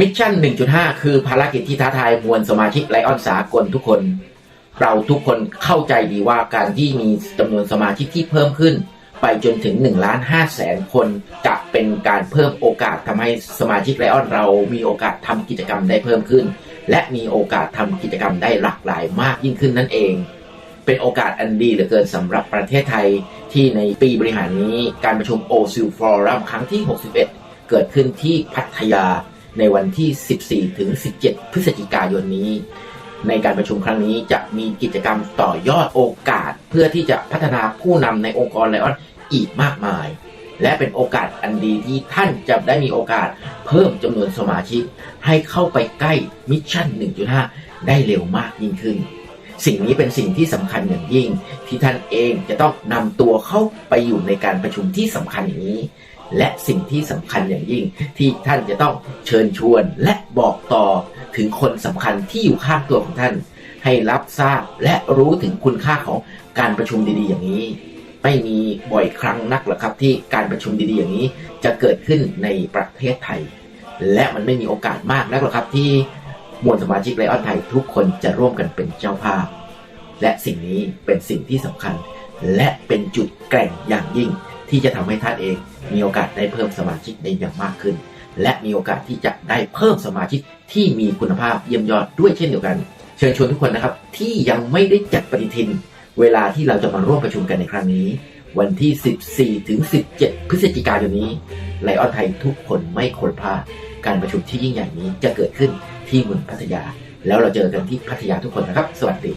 มิชชั่น 1.5 คือภารกิจที่ท้าทายมวลสมาชิกไลออนสากลทุกคน เราทุกคนเข้าใจดีว่าการที่มีจำนวนสมาชิกที่เพิ่มขึ้น ไปจนถึง1ล้าน5แสนคนจะเป็นการเพิ่มโอกาสทำให้สมาชิกไลออนเรามีโอกาสทำกิจกรรมได้เพิ่มขึ้น และมีโอกาสทำกิจกรรมได้หลากหลายมากยิ่งขึ้นนั่นเอง เป็นโอกาสอันดีเหลือเกินสำหรับประเทศไทย ที่ในปีบริหารนี้การประชุมโอซิลฟอรัมครั้งที่ 61 เกิดขึ้นที่พัทยา ในวันที่ 14 ถึง 17 พฤศจิกายนนี้ ในการประชุมครั้งนี้จะมีกิจกรรมต่อยอดโอกาส เพื่อที่จะพัฒนาผู้นำในองค์กรไลออนอีกมากมาย และเป็นโอกาสอันดีที่ท่านจะได้มีโอกาสเพิ่มจำนวนสมาชิก ให้เข้าไปใกล้มิชชั่น 1.5 ได้เร็วมากยิ่งขึ้นสิ่งนี้เป็นสิ่งที่สำคัญอย่างยิ่ง ที่ท่านเองจะต้องนำตัวเข้าไปอยู่ในการประชุมที่สำคัญอย่างนี้ และสิ่งที่สำคัญอย่างยิ่ง ที่ท่านจะต้องเชิญชวนและบอกต่อถึงคนสำคัญที่อยู่ข้างตัวของท่าน ให้รับทราบและรู้ถึงคุณค่าของการประชุมดีๆ อย่างนี้ ไม่มีบ่อยครั้งนักหรอกครับที่การประชุมดีๆ อย่างนี้ จะเกิดขึ้นในประเทศไทย และมันไม่มีโอกาสมากนักหรอกครับที่มวลสมาชิกไลออนไทยทุกคนจะร่วมกันเป็นเจ้าภาพ และสิ่งนี้เป็นสิ่งที่สำคัญ และเป็นจุดแกร่งอย่างยิ่ง ที่จะทำให้ท่านเองมีโอกาสได้เพิ่มสมาชิกได้อย่างมากขึ้น และมีโอกาสที่จะได้เพิ่มสมาชิกที่มีคุณภาพเยี่ยมยอดด้วยเช่นเดียวกัน เชิญชวนทุกคนนะครับที่ยังไม่ได้จัดปฏิทิน เวลาที่เราจะมาร่วมประชุมกันในครั้งนี้ วันที่ 14 ถึง 17 พฤศจิกายนนี้ไลออนไทยทุกคนไม่ควรพลาดการประชุมที่ยิ่งใหญ่นี้จะเกิดขึ้นที่เมืองพัทยา แล้วเราเจอกันที่พัทยาทุกคนนะครับ สวัสดี